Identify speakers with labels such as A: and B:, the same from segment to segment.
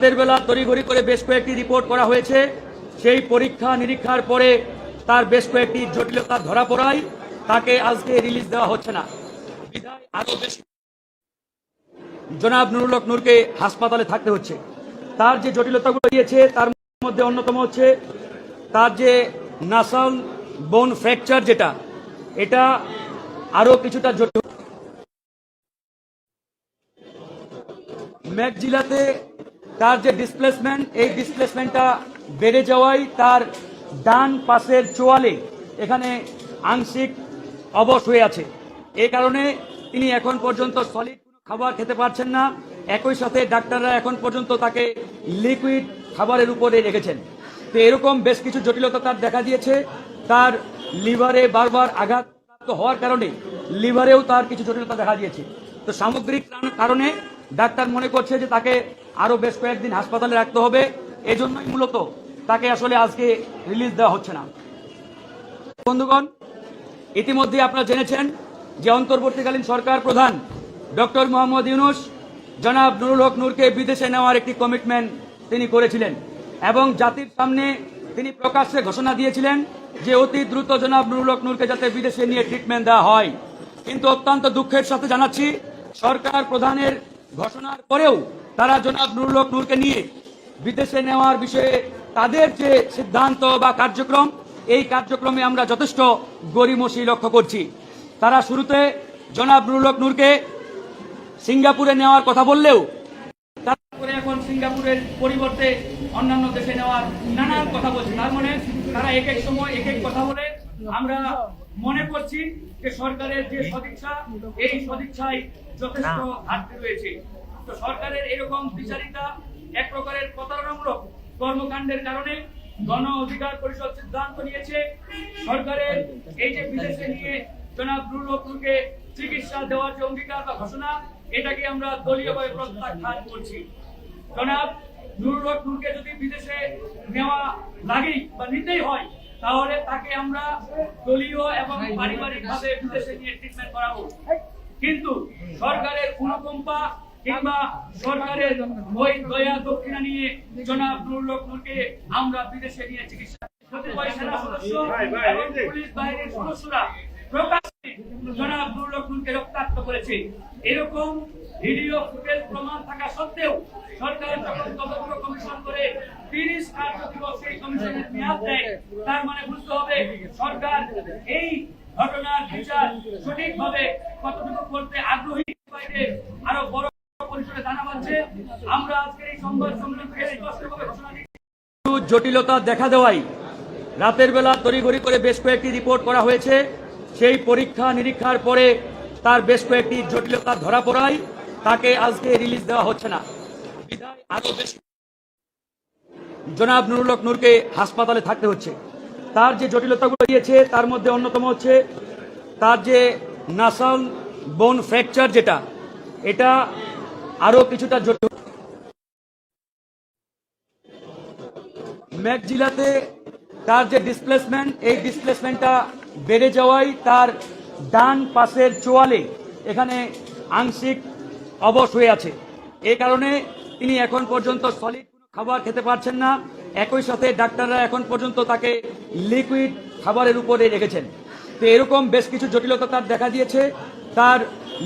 A: রাতের বেলা তড়িঘড়ি করে বেশ কয়েকটি রিপোর্ট করা হয়েছে। সেই পরীক্ষা নিরীক্ষার পরে তার বেশ কয়েকটি জটিলতা ধরা পড়ায় তাকে আজকে রিলিজ দেওয়া হচ্ছে না। বেশি জনাব নুরুল নূরকে হাসপাতালে থাকতে হচ্ছে। তার যে জটিলতাগুলো দিয়েছে তার মধ্যে অন্যতম হচ্ছে তার যে নাসাল বোন ফ্র্যাকচার যেটা, এটা আরও কিছুটা জটিল। ম্যাকজিলাতে তার যে ডিসপ্লেসমেন্ট এই ডিসপ্লেসমেন্টটা বেড়ে যাওয়ায় তার ডান পাশের চোয়ালে এখানে আংশিক অবশ হয়ে আছে। এই কারণে তিনি এখন পর্যন্ত সলিড খাবার খেতে পারছেন না। একই সাথে ডাক্তাররা এখন পর্যন্ত তাকে লিকুইড খাবারের উপরে রেখেছেন। তো এরকম বেশ কিছু জটিলতা তার দেখা দিয়েছে। তার লিভারে বারবার আঘাত হওয়ার কারণে লিভারেও তার কিছু জটিলতা দেখা দিয়েছে। তো সামগ্রিক কারণে ডাক্তার মনে করছে যে তাকে আরও বেশ কয়েকদিন হাসপাতালে রাখতে হবে। এজন্যই মূলত তাকে আসলে আজকে রিলিজ দেওয়া হচ্ছে না। বন্ধুগণ ইতিমধ্যে আপনারা জেনেছেন যে অন্তর্বর্তীকালীন সরকার প্রধান ডক্টর মোহাম্মদ ইউনুস, জনাব নুরুল হক নূরকে বিদেশে নেওয়ার একটি কমিটমেন্ট তিনি করেছিলেন এবং জাতির সামনে তিনি প্রকাশ্যে ঘোষণা দিয়েছিলেন যে অতি দ্রুত জনাব নুরুল হক নূরকে যাতে বিদেশে নিয়ে ট্রিটমেন্ট দেওয়া হয়। কিন্তু অত্যন্ত দুঃখের সাথে জানাচ্ছি, সরকার প্রধানের ঘোষণার পরেও তারা জনাব নুরুল হক নূরকে নিয়ে বিদেশে নেওয়ার বিষয়ে তাদের যে সিদ্ধান্ত বা কার্যক্রম, এই কার্যক্রমে আমরা যথেষ্ট গরিমসি লক্ষ্য করছি। তারা শুরুতে জনাব নুরুল হক নূরকে সিঙ্গাপুরে নেওয়ার কথা বললেও তারপরে এখন সিঙ্গাপুরের পরিবর্তে অন্যান্য দেশে নেওয়ার নানান কথা বলছে। তার মানে তারা এক এক সময় এক এক কথা বলে। আমরা মনে করছি যে সরকারের যে সদিচ্ছা, এই সদিচ্ছায় যথেষ্ট ঘাটতি রয়েছে। সরকারের এরকম বিচারিতা এক প্রকারের প্রতারণামূলক কর্মকাণ্ডের কারণে গণ অধিকার পরিষদ সিদ্ধান্ত নিয়েছে। সরকারের এই যে বিদেশে নিয়ে জনাব দুর্লভপুরকে চিকিৎসা দেওয়ার যে অঙ্গীকার বা ঘোষণা, এটাকে আমরা দলীয়ভাবে প্রত্যাখ্যান করছি। জনাব নুরুল হক নূরকে যদি বিদেশে নেওয়া লাগেই বা নিতেই হয়, তাহলে তাকে আমরা দলীয় এবং পারিবারিক ভাবে বিদেশে নিয়ে ট্রিটমেন্ট করাবো। কিন্তু সরকারের অনুকম্পা কিংবা সরকারের ওই দয়া দক্ষিণা নিয়ে জনাব হক আমরা বিদেশে নিয়ে চিকিৎসা কতিপয় সেনা সদস্য এবং পুলিশ বাহিনীর সদস্যরা প্রকাশ্যে জনাব নুরুল রক্তাক্ত করেছে। এরকম ভিডিও ফুটেজ প্রমাণ থাকা সত্ত্বেও সরকার যখন তদন্ত কমিশন করে তিরিশ কার্য দিবস সেই কমিশনের মেয়াদ দেয় তার মানে বুঝতে হবে সরকার এই ঘটনার বিচার সঠিকভাবে কতটুকু করতে আগ্রহী আরও বড় জটিলতা দেখা দেওয়াই রাতের বেলা তড়িঘড়ি করে বেশ কয়েকটি রিপোর্ট করা হয়েছে। সেই পরীক্ষা নিরীক্ষার পরে তার বেশ কয়েকটি জটিলতা ধরা পড়ায় তাকে আজকে রিলিজ দেওয়া হচ্ছে না। জনাব নুরুলক নূরকে হাসপাতালে থাকতে হচ্ছে। তার যে জটিলতাগুলো দিয়েছে তার মধ্যে অন্যতম হচ্ছে তার যে নাসাল বোন ফ্র্যাকচার যেটা, এটা আরও কিছুটা জটিল ম্যাকজিলাতে তার যে ডিসপ্লেসমেন্ট এই ডিসপ্লেসমেন্টটা বেড়ে যাওয়ায় তার ডান পাশের চোয়ালে এখানে আংশিক অবশ হয়ে আছে। এই কারণে তিনি এখন পর্যন্ত সলিড খাবার খেতে পারছেন না। একই সাথে ডাক্তাররা এখন পর্যন্ত তাকে লিকুইড খাবারের উপরে রেখেছেন। তো এরকম বেশ কিছু জটিলতা তার দেখা দিয়েছে। তার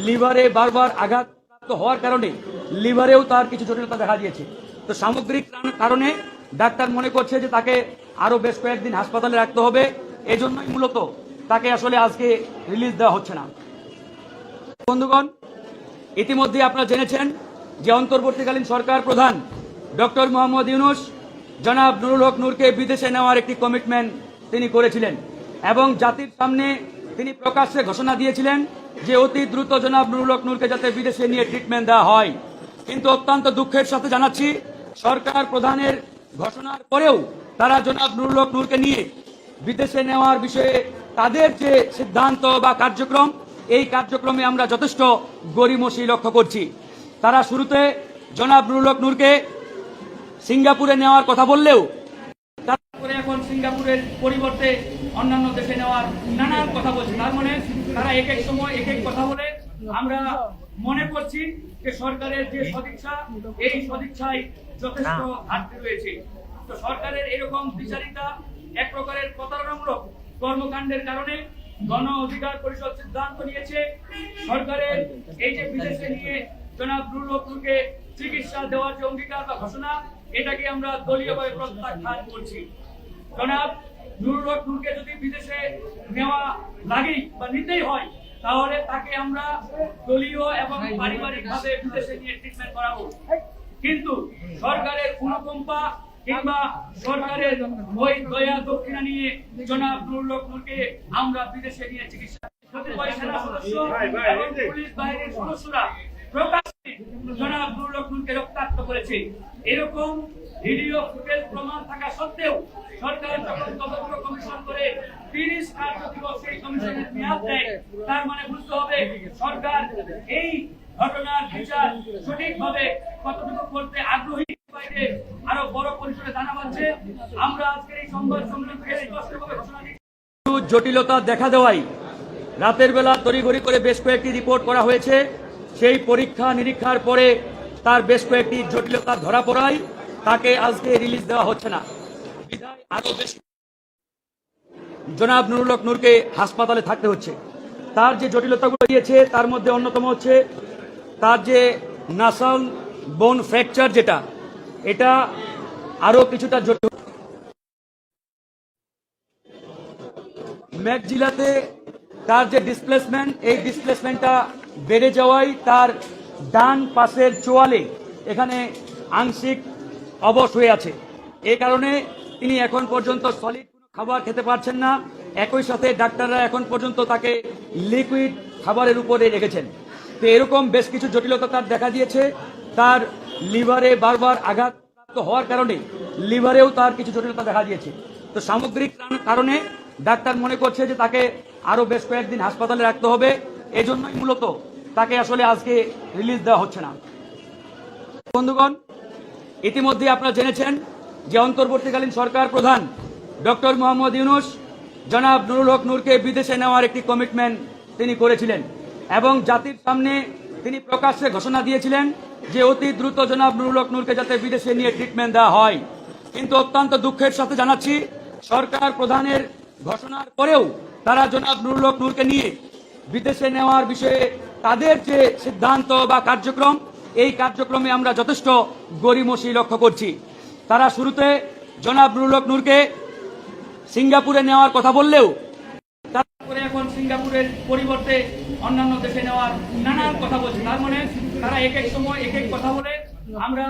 A: লিভারে বারবার আঘাত হওয়ার কারণে লিভারেও তার কিছু জটিলতা দেখা দিয়েছে। তো সামগ্রিক কারণে ডাক্তার মনে করছে যে তাকে আরও বেশ কয়েকদিন হাসপাতালে রাখতে হবে। এজন্যই মূলত তাকে আসলে আজকে রিলিজ দেওয়া হচ্ছে না। বন্ধুগণ, ইতিমধ্যে আপনারা জেনেছেন যে অন্তর্বর্তীকালীন সরকার প্রধান ডক্টর মোহাম্মদ ইউনুস জনাব নুরুল হক নূরকে বিদেশে নেওয়ার একটি কমিটমেন্ট তিনি করেছিলেন এবং জাতির সামনে তিনি প্রকাশ্যে ঘোষণা দিয়েছিলেন যে অতি দ্রুত জনাব নুরুল হক নূরকে যাতে বিদেশে নিয়ে ট্রিটমেন্ট দেওয়া হয়। কিন্তু অত্যন্ত দুঃখের সাথে জানাচ্ছি, সরকার প্রধানের ঘোষণার পরেও তারা জনাব নুরুল হক নূরকে নিয়ে বিদেশে নেওয়ার বিষয়ে তাদের যে সিদ্ধান্ত বা কার্যক্রম, এই কার্যক্রমে আমরা যথেষ্ট গরিমসি লক্ষ্য করছি। তারা শুরুতে জনাব নুরুল হক নূরকে সিঙ্গাপুরে নেওয়ার কথা বললেও তারপরে এখন সিঙ্গাপুরের পরিবর্তে অন্যান্য দেশে নেওয়ার নানান কথা বলছে। তার মানে তারা এক এক সময় এক এক কথা বলে। আমরা মনে করছি যে সরকারের যে সদিচ্ছা এই সদিচ্ছায় যথেষ্ট ঘাটতি রয়েছে। তো সরকারের এরকম বিচারিতা এক প্রকারের প্রতারণামূলক কর্মকাণ্ডের কারণে গণ অধিকার পরিষদ সিদ্ধান্ত নিয়েছে। সরকারের এই যে বিদেশে নিয়ে জনাব নুরুল হককে চিকিৎসা দেওয়ার যে অঙ্গীকার বা ঘোষণা এটাকে আমরা দলীয়ভাবে প্রত্যাখ্যান করছি। জনাব নুরুল হক নূরকে যদি বিদেশে নেওয়া লাগেই বা নিতেই হয় তাহলে তাকে আমরা দলীয় এবং পারিবারিক ভাবে বিদেশে নিয়ে ট্রিটমেন্ট করাবো। কিন্তু সরকারের অনুকম্পা কিংবা সরকারের ওই দয়া দক্ষিণা নিয়ে জনাব নুরুল হক নূরকে আমরা বিদেশে নিয়ে চিকিৎসা কতিপয় সেনা সদস্য এবং পুলিশ বাহিনীর সদস্যরা প্রকাশ্যে জনাব নুরুল হক নূরকে রক্তাক্ত করেছে। এরকম ভিডিও ফুটেজ প্রমাণ থাকা সত্ত্বেও সরকার যখন তদন্ত কমিশন করে তিরিশ কার্য দিবস এই কমিশনের মেয়াদ দেয়। তার মানে বুঝতে হবে সরকার এই ঘটনার বিচার সঠিকভাবে কতটুকু করতে আগ্রহী জটিলতা দেখা দেওয়াই। রাতের বেলা তড়িঘড়ি করে বেশ কয়েকটি রিপোর্ট করা হয়েছে। সেই পরীক্ষা নিরীক্ষার পরে তার বেশ কয়েকটি জটিলতা ধরা পড়ায়। তাকে আজকে রিলিজ দেওয়া হচ্ছে না। জনাব নুরুল হক নূরকে হাসপাতালে থাকতে হচ্ছে। তার যে জটিলতাগুলো দিয়েছে তার মধ্যে অন্যতম হচ্ছে তার যে নাসাল বোন ফ্র্যাকচার যেটা, এটা আরও কিছুটা জটিল। ম্যাকজিলাতে তার যে ডিসপ্লেসমেন্ট এই ডিসপ্লেসমেন্টটা বেড়ে যাওয়ায় তার ডান পাশের চোয়ালে, এখানে আংশিক অবশ হয়ে আছে। এ কারণে তিনি এখন পর্যন্ত সলিড খাবার খেতে পারছেন না। একই সাথে ডাক্তাররা এখন পর্যন্ত তাকে লিকুইড খাবারের উপরে রেখেছেন। তো এরকম বেশ কিছু জটিলতা তার দেখা দিয়েছে। তার লিভারে বারবার আঘাত হওয়ার কারণে লিভারেও তার কিছু জটিলতা দেখা দিয়েছে। তো সামগ্রিক কারণে ডাক্তার মনে করছে যে তাকে আরও বেশ কয়েকদিন হাসপাতালে রাখতে হবে। এজন্যই মূলত তাকে আসলে আজকে রিলিজ দেওয়া হচ্ছে না। বন্ধুগণ ইতিমধ্যে আপনারা জেনেছেন যে অন্তর্বর্তীকালীন সরকার প্রধান ডক্টর মোহাম্মদ ইউনুস জনাব নুরুল হক নূরকে বিদেশে নেওয়ার একটি কমিটমেন্ট তিনি করেছিলেন এবং জাতির সামনে তিনি প্রকাশ্যে ঘোষণা দিয়েছিলেন যে অতি দ্রুত জনাব নুরুল হক নূরকে যাতে বিদেশে নিয়ে ট্রিটমেন্ট দেওয়া হয়। কিন্তু অত্যন্ত দুঃখের সাথে জানাচ্ছি, সরকার প্রধানের ঘোষণার পরেও তারা জনাব নুরুল হক নূরকে নিয়ে বিদেশে নেওয়ার বিষয়ে তাদের যে সিদ্ধান্ত বা কার্যক্রম এই কার্যক্রমে আমরা যথেষ্ট গরিমসি লক্ষ্য করছি। তারা শুরুতে জনাব নুরুল হক নূরকে সিঙ্গাপুরে নেওয়ার কথা বললেও তারপরে এখন সিঙ্গাপুরের পরিবর্তে অন্যান্য দেশে নেওয়ার নানান কথা বলছে। তার মানে তারা এক এক সময় এক এক কথা বলে। আমরা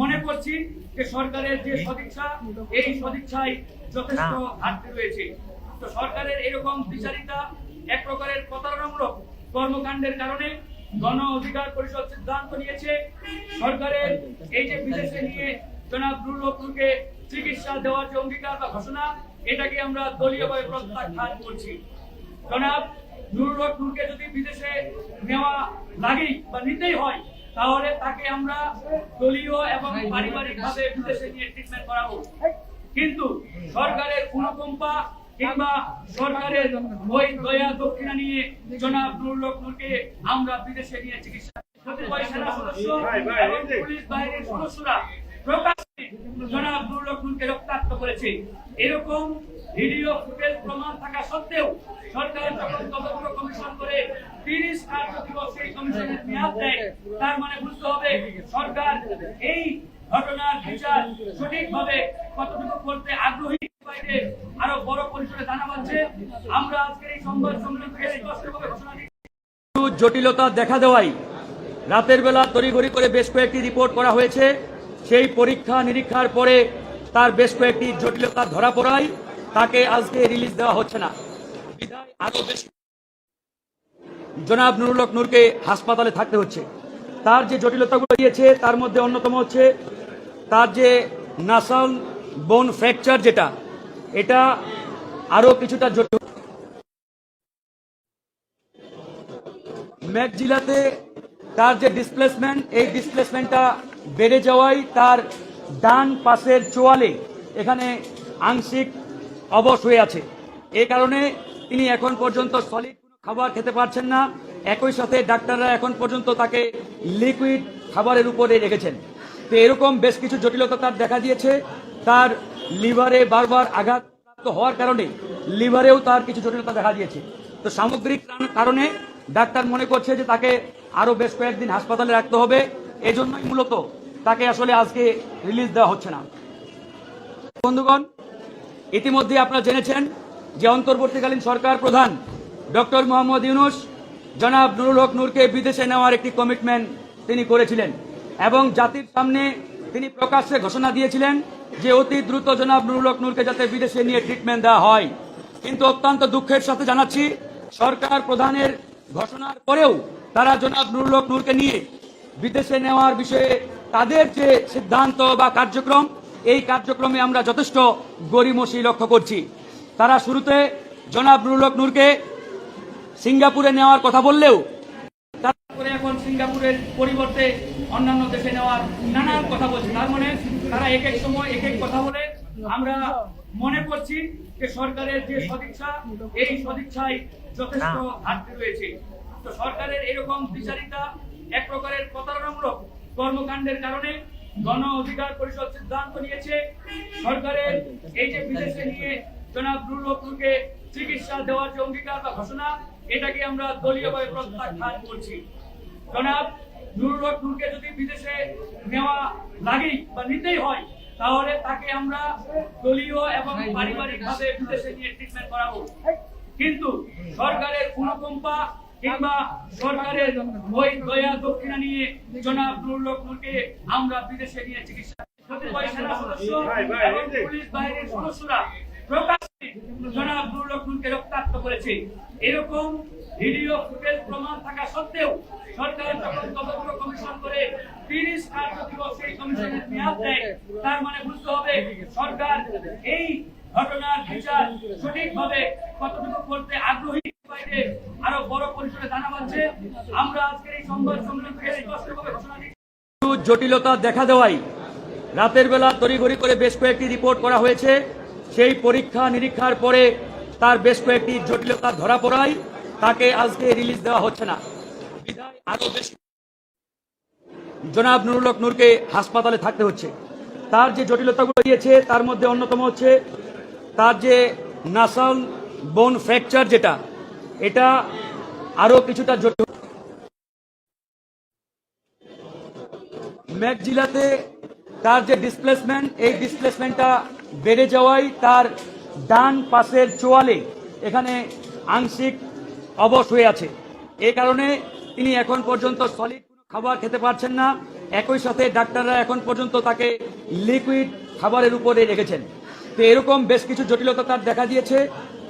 A: মনে করছি যে সরকারের যে সদিচ্ছা, এই সদিচ্ছায় যথেষ্ট ঘাটতি রয়েছে। তো সরকারের এরকম বিচারিতা এক প্রকারের প্রতারণামূলক কর্মকাণ্ডের কারণে গণ অধিকার পরিষদ সিদ্ধান্ত নিয়েছে, সরকারের এই যে বিদেশে নিয়ে জনাব হককে চিকিৎসা দেওয়ার যে অঙ্গীকার বা ঘোষণা, এটাকে আমরা দলীয়ভাবে প্রত্যাখ্যান করছি। জনাব নুরুল হক যদি বিদেশে নেওয়া লাগেই বা নিতেই হয়, তাহলে তাকে আমরা দলীয় এবং পারিবারিক ভাবে বিদেশে নিয়ে ট্রিটমেন্ট করাবো। কিন্তু সরকারের অনুকম্পা কিংবা সরকারের ওই দয়া দক্ষিণা নিয়ে জনাব হক আমরা বিদেশে নিয়ে চিকিৎসা কতিপয় সেনা সদস্য এবং পুলিশ বাহিনীর সদস্যরা প্রকাশ্যে জনাব নুরুল হক রক্তাক্ত করেছে। এরকম ভিডিও ফুটেজ প্রমাণ থাকা সত্ত্বেও সরকার যখন তদন্ত কমিশন করে তিরিশ কার্য দিবস এই কমিশনের মেয়াদ দেয় তার মানে বুঝতে হবে সরকার এই ঘটনার বিচার সঠিকভাবে কতটুকু করতে আগ্রহী জটিলতা দেখা দেওয়াই। রাতের বেলা তড়িঘড়ি করে বেশ কয়েকটি রিপোর্ট করা হয়েছে। সেই পরীক্ষা নিরীক্ষার পরে তার বেশ কয়েকটি জটিলতা ধরা পড়ায় তাকে আজকে রিলিজ দেওয়া হচ্ছে না। জনাব নুরুলক নূরকে হাসপাতালে থাকতে হচ্ছে। তার যে জটিলতাগুলো দিয়েছে তার মধ্যে অন্যতম হচ্ছে তার যে নাসাল বোন ফ্র্যাকচার যেটা এটা আরও কিছুটা জটিল ম্যাক জিলাতে তার যে ডিসপ্লেসমেন্ট এই ডিসপ্লেসমেন্টটা বেড়ে যাওয়ায় তার ডান পাশের চোয়ালে এখানে আংশিক অবশ হয়ে আছে। এই কারণে তিনি এখন পর্যন্ত সলিড খাবার খেতে পারছেন না। একই সাথে ডাক্তাররা এখন পর্যন্ত তাকে লিকুইড খাবারের উপরে রেখেছেন। তো এরকম বেশ কিছু জটিলতা তার দেখা দিয়েছে। তার লিভারে বারবার আঘাত হওয়ার কারণে লিভারেও তার কিছু জটিলতা দেখা দিয়েছে। তো সামগ্রিক কারণে ডাক্তার মনে করছে যে তাকে আরও বেশ কয়েকদিন হাসপাতালে রাখতে হবে। এজন্যই মূলত তাকে আসলে আজকে রিলিজ দেওয়া হচ্ছে না। বন্ধুগণ, ইতিমধ্যে আপনারা জেনেছেন যে অন্তর্বর্তীকালীন সরকার প্রধান ডক্টর মোহাম্মদ ইউনুস জনাব নুরুল হক নূরকে বিদেশে নেওয়ার একটি কমিটমেন্ট তিনি করেছিলেন এবং জাতির সামনে তিনি প্রকাশ্যে ঘোষণা দিয়েছিলেন যে অতি দ্রুত জনাব নুরুল নূরকে যাতে বিদেশে নিয়ে ট্রিটমেন্ট দেওয়া হয়। কিন্তু অত্যন্ত দুঃখের সাথে জানাচ্ছি, সরকার প্রধানের ঘোষণার পরেও তারা জনাব নুরুল নূরকে নিয়ে বিদেশে নেওয়ার বিষয়ে তাদের যে সিদ্ধান্ত বা কার্যক্রম, এই কার্যক্রমে আমরা যথেষ্ট গরিমসি লক্ষ্য করছি। তারা শুরুতে জনাব নুরুল নূরকে সিঙ্গাপুরে নেওয়ার কথা বললেও তারপরে এখন সিঙ্গাপুরের পরিবর্তে অন্যান্য দেশে নেওয়ার নানান কথা বলছে। তার মানে তারা এক এক সময় এক এক কথা বলে। আমরা মনে করছি যে সরকারের যে সদিচ্ছা এই সদিচ্ছায় যথেষ্ট ঘাটতি রয়েছে। তো সরকারের এরকম বিচারিতা এক প্রকারের প্রতারণামূলক কর্মকাণ্ডের কারণে গণ অধিকার পরিষদ সিদ্ধান্ত নিয়েছে। সরকারের এই যে বিদেশে নিয়ে জনাব হকনুরকে চিকিৎসা দেওয়ার যে অঙ্গীকার বা ঘোষণা এটাকে আমরা দলীয়ভাবে প্রত্যাখ্যান করছি। জনাব নুরুল হক নূরকে যদি বিদেশে নেওয়া লাগেই বা নিতেই হয় তাহলে তাকে আমরা দলীয় এবং পারিবারিক ভাবে বিদেশে নিয়ে ট্রিটমেন্ট করাবো। কিন্তু সরকারের অনুকম্পা কিংবা সরকারের ওই দয়া দক্ষিণা নিয়ে জনাব নুরুল হক নূরকে আমরা বিদেশে নিয়ে চিকিৎসা কতিপয় সেনা সদস্য এবং পুলিশ বাহিনীর সদস্যরা প্রকাশ্যে জনাব নুরুল হক নূরকে রক্তাক্ত করেছে। এরকম ভিডিও ফুটেজ প্রমাণ থাকা সত্ত্বেও সরকার যখন তদন্ত কমিশন করে তিরিশ কার্য দিবস এই কমিশনের মেয়াদ দেয়। তার মানে বুঝতে হবে সরকার এই ঘটনার বিচার সঠিকভাবে কতটুকু করতে আগ্রহী জটিলতা দেখা দেওয়াই। রাতের বেলা তড়িঘড়ি করে বেশ কয়েকটি রিপোর্ট করা হয়েছে। সেই পরীক্ষা নিরীক্ষার পরে তার বেশ কয়েকটি জটিলতা ধরা পড়ায়। তাকে আজকে রিলিজ দেওয়া হচ্ছে না। জনাব নুরুল নূরকে হাসপাতালে থাকতে হচ্ছে। তার যে জটিলতাগুলো দিয়েছে তার মধ্যে অন্যতম হচ্ছে তার যে নাসাল বোন ফ্র্যাকচার যেটা, এটা আরও কিছুটা জটিল। ম্যাকজিলাতে তার যে ডিসপ্লেসমেন্ট এই ডিসপ্লেসমেন্টটা বেড়ে যাওয়ায় তার ডান পাশের চোয়ালে, এখানে আংশিক অবশ হয়ে আছে। এ কারণে তিনি এখন পর্যন্ত সলিড খাবার খেতে পারছেন না। একই সাথে ডাক্তাররা এখন পর্যন্ত তাকে লিকুইড খাবারের উপরে রেখেছেন। তো এরকম বেশ কিছু জটিলতা তার দেখা দিয়েছে।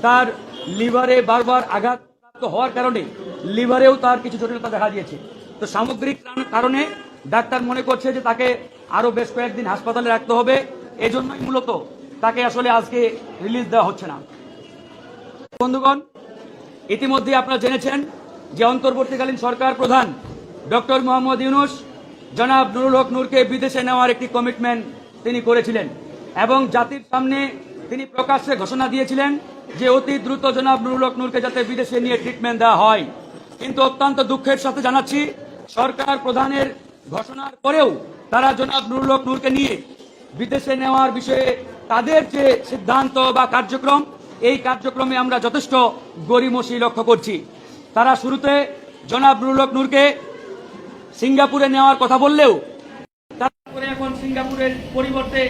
A: তার লিভারে বারবার আঘাতপ্রাপ্ত হওয়ার কারণে লিভারেও তার কিছু জটিলতা দেখা দিয়েছে। তো সামগ্রিক কারণে ডাক্তার মনে করছে যে তাকে আরও বেশ কয়েকদিন হাসপাতালে রাখতে হবে। এজন্যই মূলত তাকে আসলে আজকে রিলিজ দেওয়া হচ্ছে না। বন্ধুগণ ইতিমধ্যে আপনারা জেনেছেন যে অন্তর্বর্তীকালীন সরকার প্রধান ডক্টর মোহাম্মদ ইউনুস জনাব নুরুল হক নূরকে বিদেশে নেওয়ার একটি কমিটমেন্ট তিনি করেছিলেন এবং জাতির সামনে তিনি প্রকাশ্যে ঘোষণা দিয়েছিলেন যে অতি দ্রুত জনাব নুরুল হক নূরকে যাতে বিদেশে নিয়ে ট্রিটমেন্ট দেওয়া হয়। কিন্তু অত্যন্ত দুঃখের সাথে জানাচ্ছি, সরকার প্রধানের ঘোষণার পরেও তারা জনাব নুরুল হক নূরকে নিয়ে বিদেশে নেওয়ার বিষয়ে তাদের যে সিদ্ধান্ত বা কার্যক্রম এই কার্যক্রমে আমরা যথেষ্ট গরিমসি লক্ষ্য করছি। তারা শুরুতে জনাব নুরুল হক নূরকে সিঙ্গাপুরে নেওয়ার কথা বললেও তারপরে এখন সিঙ্গাপুরের পরিবর্তে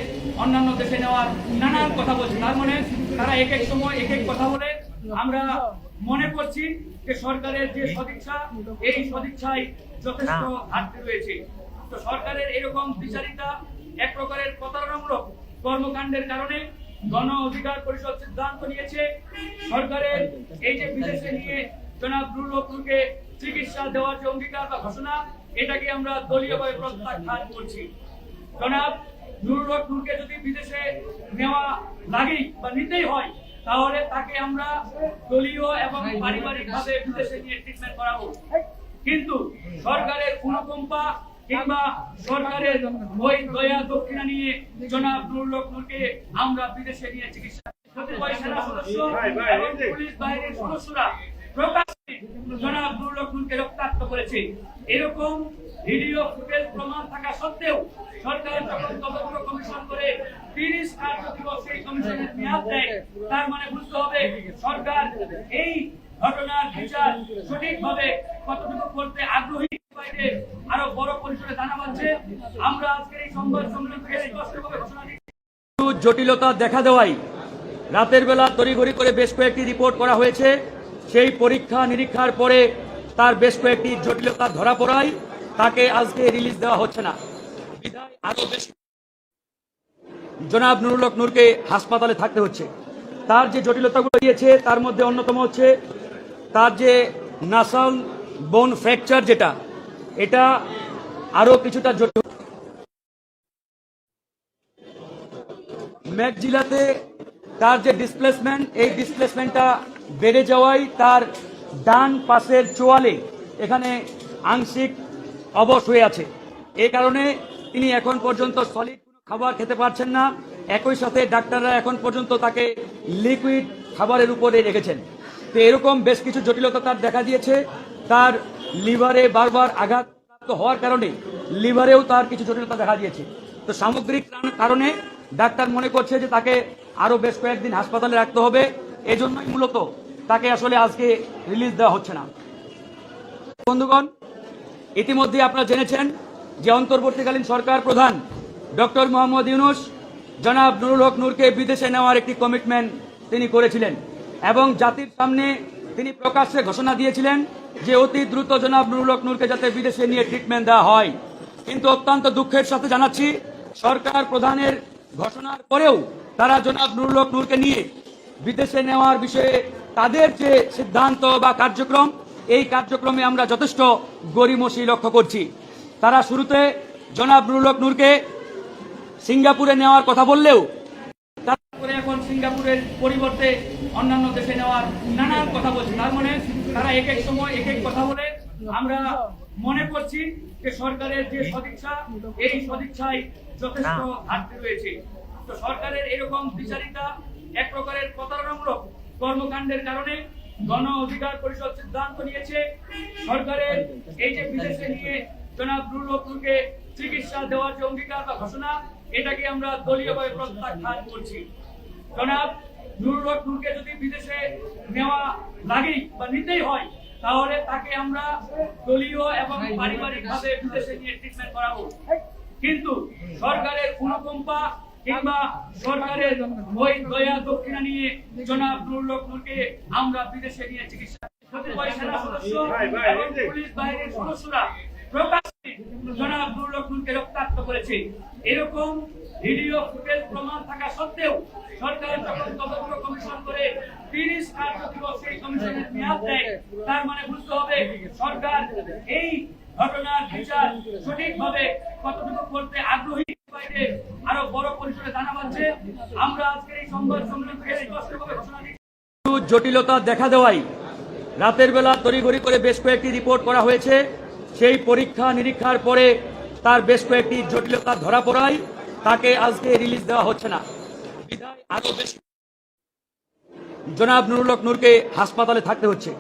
A: অন্যান্য দেশে নেওয়ার নানান কথা বলছে। তার মানে তারা এক এক সময় এক এক কথা বলে। আমরা মনে করছি যে সরকারের যে সদিচ্ছা, এই সদিচ্ছায় যথেষ্ট ঘাটতি রয়েছে। তো সরকারের এরকম বিচারিতা এক প্রকারের প্রতারণামূলক কর্মকাণ্ডের কারণে গণ অধিকার পরিষদ সিদ্ধান্ত নিয়েছে, সরকারের এই যে বিদেশে নিয়ে জনাব হক চিকিৎসা দেওয়ার যে অঙ্গীকার বা ঘোষণা, এটাকে আমরা দলীয়ভাবে প্রত্যাখ্যান করছি। জনাব নুরুল যদি বিদেশে নেওয়া লাগেই বা নিতেই হয়, তাহলে তাকে আমরা দলীয় এবং পারিবারিক ভাবে বিদেশে নিয়ে ট্রিটমেন্ট করাবো। কিন্তু সরকারের অনুকম্পা কিংবা সরকারের ওই দয়া দক্ষিণা নিয়ে জনাব হক আমরা বিদেশে নিয়ে চিকিৎসা কতিপয় সেনা সদস্য পুলিশ বাহিনীর সদস্যরা প্রকাশ্যে জনাব নুরুল হকনুরকে রক্তাক্ত করেছে। এরকম ভিডিও ফুটেজ প্রমাণ থাকা সত্ত্বেও সরকার যখন তদন্ত কমিশন করে তিরিশ কার্য দিবস সেই কমিশনের মেয়াদ দেয় তার মানে বুঝতে হবে সরকার এই ঘটনার বিচার সঠিকভাবে কতটুকু করতে আগ্রহী বাইরে আরও বড় পরিসরে জানা যাচ্ছে জটিলতা দেখা দেওয়াই রাতের বেলা তড়িঘড়ি করে বেশ কয়েকটি রিপোর্ট করা হয়েছে। সেই পরীক্ষা নিরীক্ষার পরে তার বেশ কয়েকটি জটিলতা ধরা পড়ায় তাকে আজকে রিলিজ দেওয়া হচ্ছে না। বেশ জনাব নুরুল নূরকে হাসপাতালে থাকতে হচ্ছে। তার যে জটিলতাগুলো দিয়েছে তার মধ্যে অন্যতম হচ্ছে তার যে নাসাল বোন ফ্র্যাকচার যেটা, এটা আরও কিছুটা জটিল ম্যাকজিলাতে তার যে ডিসপ্লেসমেন্ট এই ডিসপ্লেসমেন্টটা বেড়ে যাওয়ায় তার ডান পাশের চোয়ালে এখানে আংশিক অবশ হয়ে আছে। এ কারণে তিনি এখন পর্যন্ত সলিড খাবার খেতে পারছেন না। একই সাথে ডাক্তাররা এখন পর্যন্ত তাকে লিকুইড খাবারের উপরে রেখেছেন। তো এরকম বেশ কিছু জটিলতা তার দেখা দিয়েছে। তার লিভারে বারবার আঘাত হওয়ার কারণে লিভারেও তার কিছু জটিলতা দেখা দিয়েছে। তো সামগ্রিক কারণে ডাক্তার মনে করছে যে তাকে আরও বেশ কয়েকদিন হাসপাতালে রাখতে হবে। এজন্যই মূলত তাকে আসলে আজকে রিলিজ দেওয়া হচ্ছে না। বন্ধুগণ ইতিমধ্যে আপনারা জেনেছেন যে অন্তর্বর্তীকালীন সরকার প্রধান ডক্টর মোহাম্মদ ইউনুস জনাব নুরুল হক নূরকে বিদেশে নেওয়ার একটি কমিটমেন্ট তিনি করেছিলেন এবং জাতির সামনে তিনি প্রকাশ্যে ঘোষণা দিয়েছিলেন যে অতি দ্রুত জনাব নুরুল হক নূরকে যাতে বিদেশে নিয়ে ট্রিটমেন্ট দেওয়া হয়। কিন্তু অত্যন্ত দুঃখের সাথে জানাচ্ছি, সরকার প্রধানের ঘোষণার পরেও তারা জনাব নুরুল হক নূরকে নিয়ে বিদেশে নেওয়ার বিষয়ে তাদের যে সিদ্ধান্ত বা কার্যক্রম, এই কার্যক্রমে আমরা যথেষ্ট গরিমসি লক্ষ্য করছি। তারা শুরুতে জনাব নুরুল হক নূরকে সিঙ্গাপুরে নেওয়ার কথা বললেও তারপরে এখন সিঙ্গাপুরের পরিবর্তে অন্যান্য দেশে নেওয়ার নানান কথা বলছে। তার মানে তারা এক এক সময় এক এক কথা বলে আমরা মনে করছি যে সরকারের যে সদিচ্ছা এই সদিচ্ছায় যথেষ্ট ঘাটতি রয়েছে। তো সরকারের এরকম বিচারিতা এক প্রকারের প্রতারণামূলক কর্মকাণ্ডের কারণে গণ অধিকার পরিষদ সিদ্ধান্ত নিয়েছে। সরকারের এই যে বিদেশে নিয়ে জনাব রুলকে চিকিৎসা দেওয়ার যে অঙ্গীকার বা ঘোষণা এটাকে আমরা দলীয়ভাবে প্রত্যাখ্যান করছি। জনাব নুরুল হক যদি বিদেশে নেওয়া লাগেই বা নিতেই হয় তাহলে তাকে আমরা দলীয় এবং পারিবারিক ভাবে বিদেশে নিয়ে ট্রিটমেন্ট করাবো। কিন্তু সরকারের অনুকম্পা কিংবা সরকারের ওই দয়া দক্ষিণা নিয়ে জনাব নুরুল হক আমরা বিদেশে নিয়ে চিকিৎসা কতিপয় সেনা সদস্য এবং পুলিশ বাহিনীর সদস্যরা প্রকাশ্যে জনাব নূরকে রক্তাক্ত করেছে। এরকম ভিডিও ফুটেজ প্রমাণ থাকা সত্ত্বেও সরকার যখন তদন্ত কমিশন করে তিরিশ কার্য দিবস সেই কমিশনের মেয়াদ দেয়, তার মানে বুঝতে হবে সরকার এই ঘটনার বিচার সঠিকভাবে কতটুকু করতে আগ্রহী এই জটিলতা দেখা দেওয়াই। রাতের বেলা তড়িঘড়ি করে বেশ কয়েকটি রিপোর্ট করা হয়েছে। সেই পরীক্ষা নিরীক্ষার পরে তার বেশ কয়েকটি জটিলতা ধরা পড়ায়। তাকে আজকে রিলিজ দেওয়া হচ্ছে না। বিধায় আরও বেশ। জনাব নুরুলক নূরকে হাসপাতালে থাকতে হচ্ছে।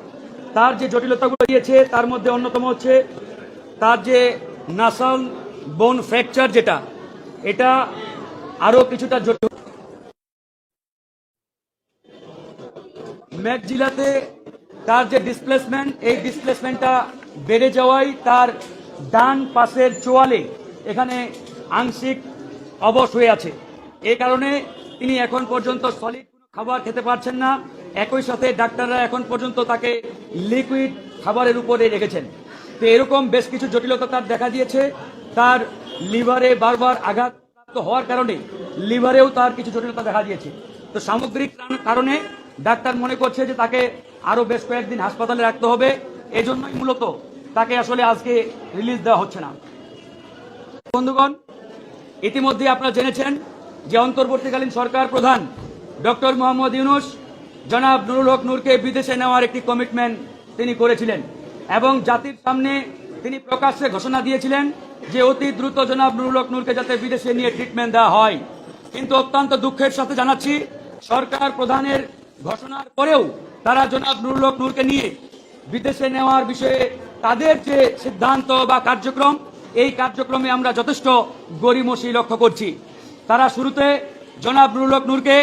A: তার যে জটিলতাগুলো দিয়েছে তার মধ্যে অন্যতম হচ্ছে, তার যে নাসাল বোন ফ্র্যাকচার যেটা, এটা আরও কিছুটা জটিল। ম্যাকজিলাতে তার যে ডিসপ্লেসমেন্ট এই ডিসপ্লেসমেন্টটা বেড়ে যাওয়ায় তার ডান পাশের চোয়ালে, এখানে আংশিক অবশ হয়ে আছে। এই কারণে তিনি এখন পর্যন্ত সলিড খাবার খেতে পারছেন না। একই সাথে ডাক্তাররা এখন পর্যন্ত তাকে লিকুইড খাবারের উপরে রেখেছেন। তো এরকম বেশ কিছু জটিলতা তার দেখা দিয়েছে। তার লিভারে বারবার আঘাত হওয়ার কারণে লিভারেও তার কিছু জটিলতা দেখা দিয়েছে। তো সামগ্রিক কারণে ডাক্তার মনে করছে যে তাকে আরও বেশ কয়েকদিন হাসপাতালে রাখতে হবে। এজন্যই মূলত তাকে আসলে আজকে রিলিজ দেওয়া হচ্ছে না। বন্ধুগণ ইতিমধ্যে আপনারা জেনেছেন যে অন্তর্বর্তীকালীন সরকার প্রধান ডক্টর মোহাম্মদ ইউনুস জনাব নুরুল হক নূরকে বিদেশে নেওয়ার একটি কমিটমেন্ট তিনি করেছিলেন এবং জাতির সামনে তিনি প্রকাশ্যে ঘোষণা দিয়েছিলেন যে অতি দ্রুত জনাব নুরুল হক নূরকে যাতে বিদেশে নিয়ে ট্রিটমেন্ট দেওয়া হয়। কিন্তু অত্যন্ত দুঃখের সাথে জানাচ্ছি, সরকার প্রধানের ঘোষণার পরেও তারা জনাব নুরুল হক নূরকে নিয়ে বিদেশে নেওয়ার বিষয়ে তাদের যে সিদ্ধান্ত বা কার্যক্রম এই কার্যক্রমে আমরা যথেষ্ট গরিমসি লক্ষ্য করছি। তারা শুরুতে জনাব নুরুলক নূরকে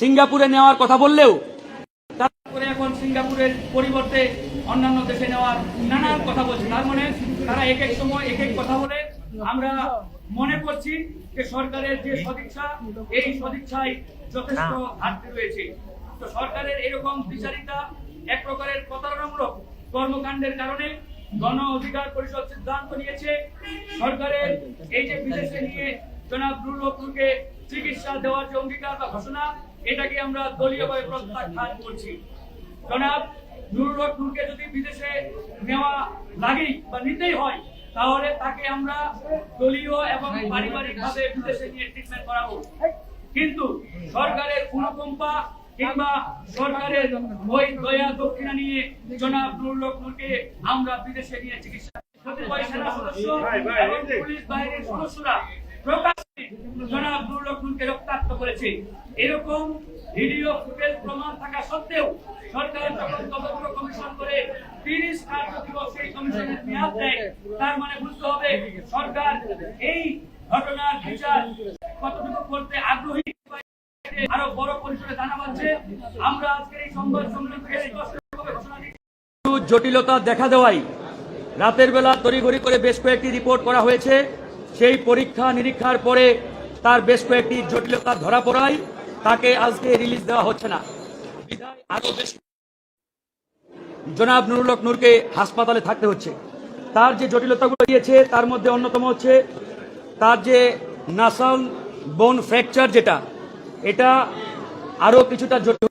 A: সিঙ্গাপুরে নেওয়ার কথা বললেও তারপরে এখন সিঙ্গাপুরের পরিবর্তে অন্যান্য দেশে নেওয়ার নানান কথা বলছে। তার মানে তারা এক এক সময় এক এক কথা বলে। আমরা মনে করছি যে সরকারের যে সদিচ্ছা, এই সদিচ্ছায় যথেষ্ট ঘাটতি রয়েছে। তো সরকারের এরকম বিচারিতা এক প্রকারের প্রতারণামূলক কর্মকাণ্ডের কারণে গণ অধিকার পরিষদ সিদ্ধান্ত নিয়েছে, সরকারের এই যে বিদেশে নিয়ে জনাব নুরুলকে চিকিৎসা দেওয়ার যে অঙ্গীকার বা ঘোষণা, এটাকে আমরা দলীয়ভাবে প্রত্যাখ্যান করছি। জনাব নুরুল হক যদি বিদেশে নেওয়া লাগেই বা নিতেই হয়, তাহলে তাকে আমরা দলীয় এবং পারিবারিক ভাবে বিদেশে নিয়ে ট্রিটমেন্ট করাবো। কিন্তু সরকারের অনুকম্পা কিংবা সরকারের ওই দয়া দক্ষিণা নিয়ে জনাব নুরুল হক আমরা বিদেশে নিয়ে চিকিৎসা কতিপয় সেনা সদস্য এবং পুলিশ বাহিনীর সদস্যরা প্রকাশ্যে জনাব নুরুল হক রক্তাক্ত করেছে। এরকম ভিডিও ফুটেজ প্রমাণ থাকা সত্ত্বেও সরকার যখন তদন্ত কমিশন করে তিরিশ কার্য দিবস এই কমিশনের মেয়াদ দেয় তার মানে বুঝতে হবে সরকার এই ঘটনার বিচার কতটুকু করতে আগ্রহী। জটিলতা দেখা দেওয়াই। রাতের বেলা তড়িঘড়ি করে বেশ কয়েকটি রিপোর্ট করা হয়েছে। সেই পরীক্ষা নিরীক্ষার পরে তার বেশ কয়েকটি জটিলতা ধরা পড়ায় তাকে আজকে রিলিজ দেওয়া হচ্ছে না। বেশ জনাব নুরুল নূরকে হাসপাতালে থাকতে হচ্ছে। তার যে জটিলতাগুলো দিয়েছে তার মধ্যে অন্যতম হচ্ছে তার যে নাসাল বোন ফ্র্যাকচার যেটা এটা আরও কিছুটা জটিল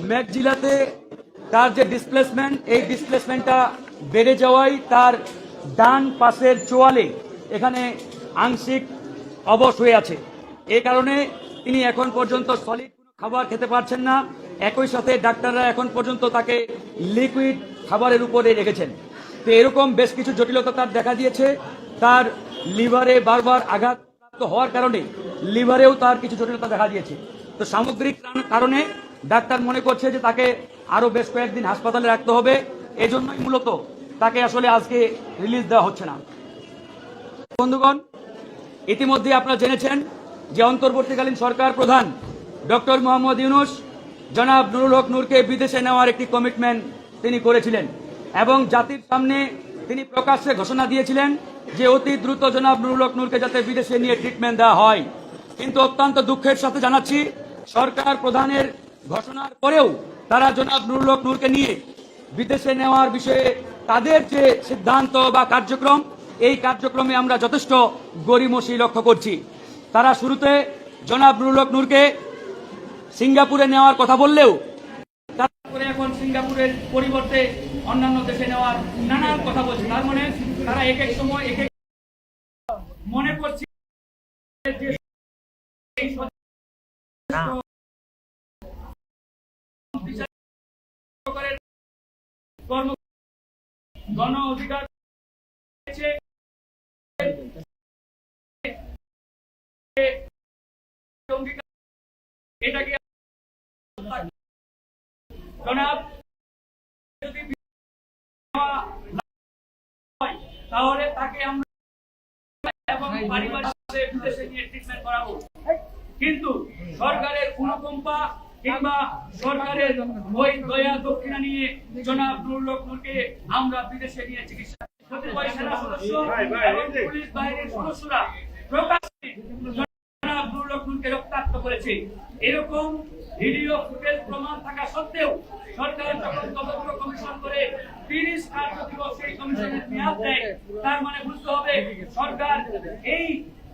A: ম্যাক ম্যাকজিলাতে তার যে ডিসপ্লেসমেন্ট এই ডিসপ্লেসমেন্টটা বেড়ে যাওয়ায় তার ডান পাশের চোয়ালে এখানে আংশিক অবশ হয়ে আছে। এই কারণে তিনি এখন পর্যন্ত সলিড খাবার খেতে পারছেন না। একই সাথে ডাক্তাররা এখন পর্যন্ত তাকে লিকুইড খাবারের উপরে রেখেছেন। তো এরকম বেশ কিছু জটিলতা তার দেখা দিয়েছে। তার লিভারে বারবার আঘাত হওয়ার কারণে লিভারেও তার কিছু জটিলতা দেখা দিয়েছে। তো সামগ্রিক কারণে ডাক্তার মনে করছে যে তাকে আরও বেশ কয়েকদিন হাসপাতালে রাখতে হবে। এজন্যই মূলত তাকে আসলে আজকে রিলিজ দেওয়া হচ্ছে না। বন্ধুগণ, ইতিমধ্যে আপনারা জেনেছেন যে অন্তর্বর্তীকালীন সরকার প্রধান ডক্টর মোহাম্মদ ইউনুস জনাব নুরুল হক নূরকে বিদেশে নেওয়ার একটি কমিটমেন্ট তিনি করেছিলেন। এবং জাতির সামনে তিনি প্রকাশ্যে ঘোষণা দিয়েছিলেন যে অতি দ্রুত জনাব নুরুল হক নূরকে যাতে বিদেশে নিয়ে ট্রিটমেন্ট দেওয়া হয়। কিন্তু অত্যন্ত দুঃখের সাথে জানাচ্ছি, সরকার প্রধানের ঘোষণার পরেও তারা জনাব নুরুল হক নূরকে নিয়ে বিদেশে নেওয়ার বিষয়ে তাদের যে সিদ্ধান্ত বা কার্যক্রম, এই কার্যক্রমে আমরা যথেষ্ট গরিমসি লক্ষ্য করছি। তারা শুরুতে জনাব নুরুল হক নূরকে সিঙ্গাপুরে নেওয়ার কথা বললেও তারপরে এখন সিঙ্গাপুরের পরিবর্তে অন্যান্য দেশে নেওয়ার নানান কথা বলছে তার মানে তারা এক এক সময় এক এক মনে করছি গণ অধিকার। এটাকে জনাব যদি তাহলে তাকে আমরা এবং পারিবারিকভাবে বিদেশে নিয়ে ট্রিটমেন্ট করাবো। কিন্তু সরকারের অনুকম্পা কিংবা সরকারের ওই দয়া দক্ষিণা নিয়ে জনাব নুরুল আমরা বিদেশে নিয়ে চিকিৎসা সেনা সদস্য এবং পুলিশ বাহিনীর সদস্যরা প্রকাশ্যে জনাব নুরুল রক্তাক্ত করেছে। এরকম ভিডিও ফুটেজ প্রমাণ থাকা সত্ত্বেও সরকার যখন তদন্ত কমিশন করে তিরিশ কার্য দিবস এই কমিশনের মেয়াদ দেয়, তার মানে বুঝতে হবে সরকার এই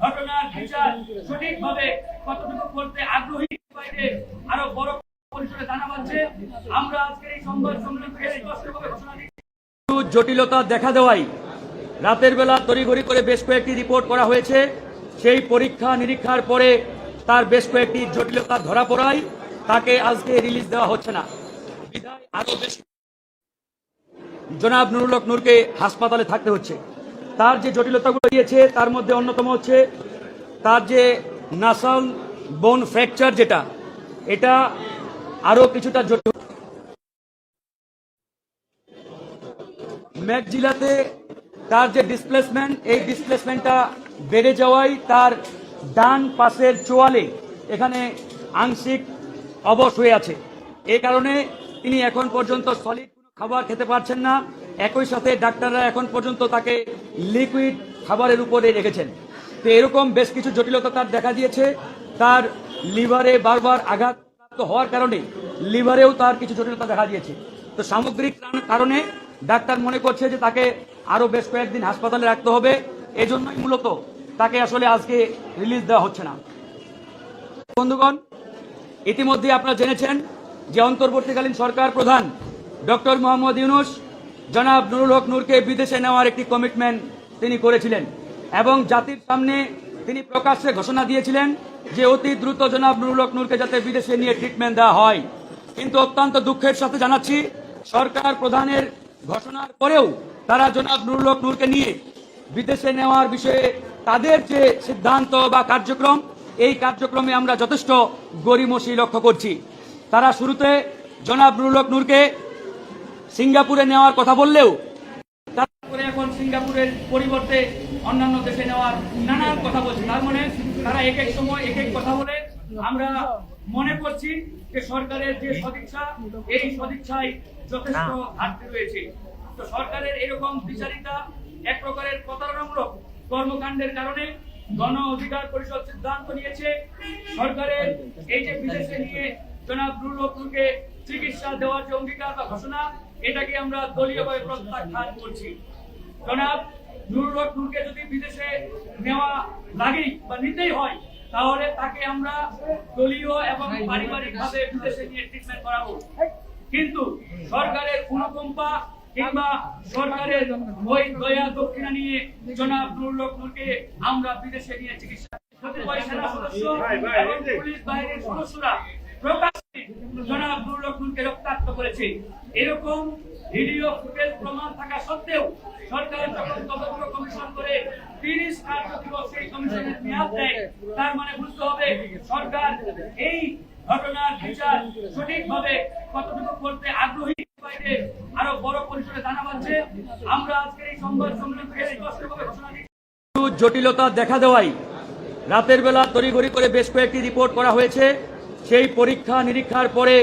A: ঘটনার বিচার সঠিকভাবে কতটুকু করতে আগ্রহী বাইরে আরও বড় পরিসরে জানা যাচ্ছে আমরা আজকের এই সংবাদ সম্মেলন থেকে স্পষ্টভাবে ঘোষণা দিচ্ছি। জটিলতা দেখা দেওয়াই। রাতের বেলা তড়িঘড়ি করে বেশ কয়েকটি রিপোর্ট করা হয়েছে। সেই পরীক্ষা নিরীক্ষার পরে তার বেশ কয়েকটি জটিলতা ধরা পড়ায়। তাকে আজকে রিলিজ দেওয়া হচ্ছে না। জনাব নুরুল হক নূরকে হাসপাতালে থাকতে হচ্ছে। তার যে জটিলতাগুলো দিয়েছে তার মধ্যে অন্যতম হচ্ছে, তার যে নাসাল বোন ফ্র্যাকচার যেটা, এটা আরও কিছুটা জটিল। ম্যাকজিলাতে তার যে ডিসপ্লেসমেন্ট এই ডিসপ্লেসমেন্টটা বেড়ে যাওয়ায় তার ডান পাশের চোয়ালে, এখানে আংশিক অবশ হয়ে আছে। এই কারণে তিনি এখন পর্যন্ত সলিড খাবার খেতে পারছেন না। একই সাথে ডাক্তাররা এখন পর্যন্ত তাকে লিকুইড খাবারের উপরে রেখেছেন। তো এরকম বেশ কিছু জটিলতা তার দেখা দিয়েছে। তার লিভারে বারবার আঘাত হওয়ার কারণে লিভারেও তার কিছু জটিলতা দেখা দিয়েছে। তো সামগ্রিক কারণে ডাক্তার মনে করছে যে তাকে আরও বেশ কয়েকদিন হাসপাতালে রাখতে হবে। এজন্যই মূলত তাকে আসলে আজকে রিলিজ দেওয়া হচ্ছে না। বন্ধুগণ ইতিমধ্যে আপনারা জেনেছেন যে অন্তর্বর্তীকালীন সরকার প্রধান ডক্টর মোহাম্মদ ইউনুস জনাব নুরুল হক নূরকে বিদেশে নেওয়ার একটি কমিটমেন্ট তিনি করেছিলেন এবং জাতির সামনে তিনি প্রকাশ্যে ঘোষণা দিয়েছিলেন যে অতি দ্রুত জনাব নুরুল হক নূরকে যাতে বিদেশে নিয়ে ট্রিটমেন্ট দেওয়া হয়। কিন্তু অত্যন্ত দুঃখের সাথে জানাচ্ছি, সরকার প্রধানের ঘোষণার পরেও তারা জনাব নুরুল হক নূরকে নিয়ে বিদেশে নেওয়ার বিষয়ে তাদের যে সিদ্ধান্ত বা কার্যক্রম এই কার্যক্রমে আমরা যথেষ্ট গরিমসি লক্ষ্য করছি। তারা শুরুতে জনাব নুরুল হক নূরকে সিঙ্গাপুরে নেওয়ার কথা বললেও তারপরে এখন সিঙ্গাপুরের পরিবর্তে অন্যান্য দেশে নেওয়ার নানান কথা বলছে। তার মানে তারা এক এক সময় এক এক কথা বলে। আমরা মনে করছি যে সরকারের যে সদিচ্ছা এই সদিচ্ছায় যথেষ্ট ঘাটতি রয়েছে। তো সরকারের এরকম বিচারিতা এক প্রকারের প্রতারণামূলক কর্মকাণ্ডের কারণে গণ অধিকার পরিষদ সিদ্ধান্ত নিয়েছে। সরকারের এই যে বিদেশে নিয়ে জনাব রুলকে চিকিৎসা দেওয়ার যে অঙ্গীকার বা ঘোষণা, এটাকে আমরা দলীয়ভাবে প্রত্যাখ্যান করছি। জনাব নুরুল হক যদি বিদেশে নেওয়া লাগেই বা নিতেই হয়, তাহলে তাকে আমরা দলীয় এবং পারিবারিক ভাবে বিদেশে নিয়ে ট্রিটমেন্ট করাবো। কিন্তু সরকারের অনুকম্পা কিংবা সরকারের ওই দয়া দক্ষিণা নিয়ে জনাব নুরুল আমরা বিদেশে নিয়ে চিকিৎসা সেনা সদস্য পুলিশ বাহিনীর সদস্যরা প্রকাশ্যে জনাব নুরুল রক্তাক্ত করেছে। এরকম ভিডিও ফুটেজ প্রমাণ থাকা সত্ত্বেও সরকার যখন তদন্ত কমিশন করে তিরিশ কার্য সেই কমিশনের মেয়াদ দেয় তার মানে বুঝতে হবে সরকার এই ঘটনার বিচার সঠিকভাবে কতটুকু করতে আগ্রহী। জটিলতা দেখা দেওয়াই। রাতের বেলা তড়িঘড়ি করে বেশ কয়েকটি রিপোর্ট করা হয়েছে। সেই পরীক্ষা নিরীক্ষার পরে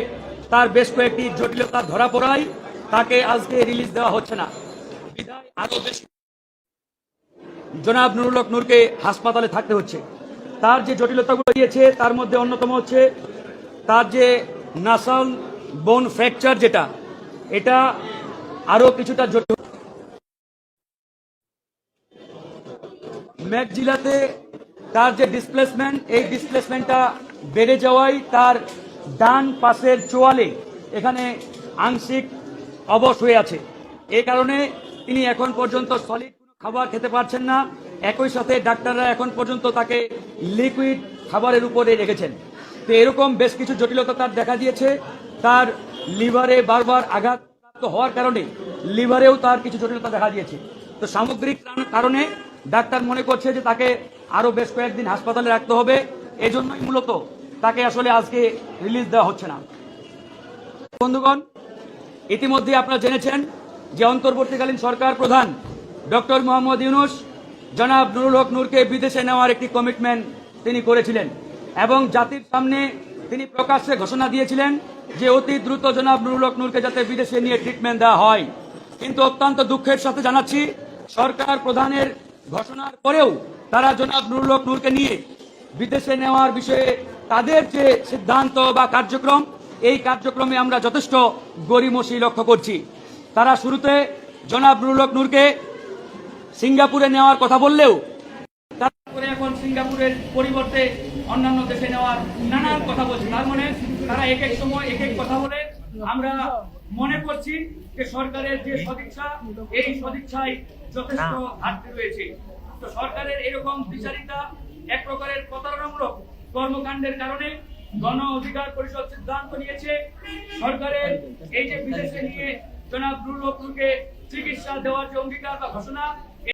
A: তার বেশ কয়েকটি জটিলতা ধরা পড়ায় তাকে আজকে রিলিজ দেওয়া হচ্ছে না। জনাব নুরুলক নূরকে হাসপাতালে থাকতে হচ্ছে। তার যে জটিলতাগুলো দিয়েছে তার মধ্যে অন্যতম হচ্ছে তার যে নাসাল বোন ফ্র্যাকচার যেটা এটা আরও কিছুটা জটিল ম্যাকজিলাতে তার যে ডিসপ্লেসমেন্ট এই ডিসপ্লেসমেন্টটা বেড়ে যাওয়ায় তার ডান পাশের চোয়ালে এখানে আংশিক অবশ হয়ে আছে। এই কারণে তিনি এখন পর্যন্ত সলিড খাবার খেতে পারছেন না। একই সাথে ডাক্তাররা এখন পর্যন্ত তাকে লিকুইড খাবারের উপরে রেখেছেন। তো এরকম বেশ কিছু জটিলতা তার দেখা দিয়েছে। তার লিভারে বারবার আঘাত হওয়ার কারণে লিভারেও তার কিছু জটিলতা দেখা দিয়েছে। তো সামগ্রিক কারণে ডাক্তার মনে করছে যে তাকে আরও বেশ কয়েকদিন হাসপাতালে রাখতে হবে। এজন্যই মূলত তাকে আসলে আজকে রিলিজ দেওয়া হচ্ছে না। বন্ধুগণ, ইতিমধ্যে আপনারা জেনেছেন যে অন্তর্বর্তীকালীন সরকার প্রধান ডক্টর মোহাম্মদ ইউনুস জনাব নুরুল হক নূরকে বিদেশে নেওয়ার একটি কমিটমেন্ট তিনি করেছিলেন এবং জাতির সামনে তিনি প্রকাশ্যে ঘোষণা দিয়েছিলেন যে অতি দ্রুত জনাব নুরুল হক নূরকে যাতে বিদেশে নিয়ে ট্রিটমেন্ট দেওয়া হয়। কিন্তু অত্যন্ত দুঃখের সাথে জানাচ্ছি, সরকার প্রধানের ঘোষণার পরেও তারা জনাব নুরুল হক নূরকে নিয়ে বিদেশে নেওয়ার বিষয়ে তাদের যে সিদ্ধান্ত বা কার্যক্রম, এই কার্যক্রমে আমরা যথেষ্ট গরিমসি লক্ষ্য করছি। তারা শুরুতে জনাব নুরুল হক নূরকে সিঙ্গাপুরে নেওয়ার কথা বললেও তারপরে এখন সিঙ্গাপুরের পরিবর্তে অন্যান্য দেশে নেওয়ার নানান কথা বলছে। তার মানে তারা এক এক সময় এক এক কথা বলে। আমরা মনে করছি যে সরকারের যে সদিচ্ছা এই সদিচ্ছায় যথেষ্ট ঘাটতি রয়েছে। তো সরকারের এরকম বিচারিতা এক প্রকারের প্রতারণামূলক কর্মকাণ্ডের কারণে গণ অধিকার পরিষদ সিদ্ধান্ত নিয়েছে। সরকারের এই যে বিদেশে নিয়ে জনাব রুল চিকিৎসা দেওয়ার যে অঙ্গীকার বা ঘোষণা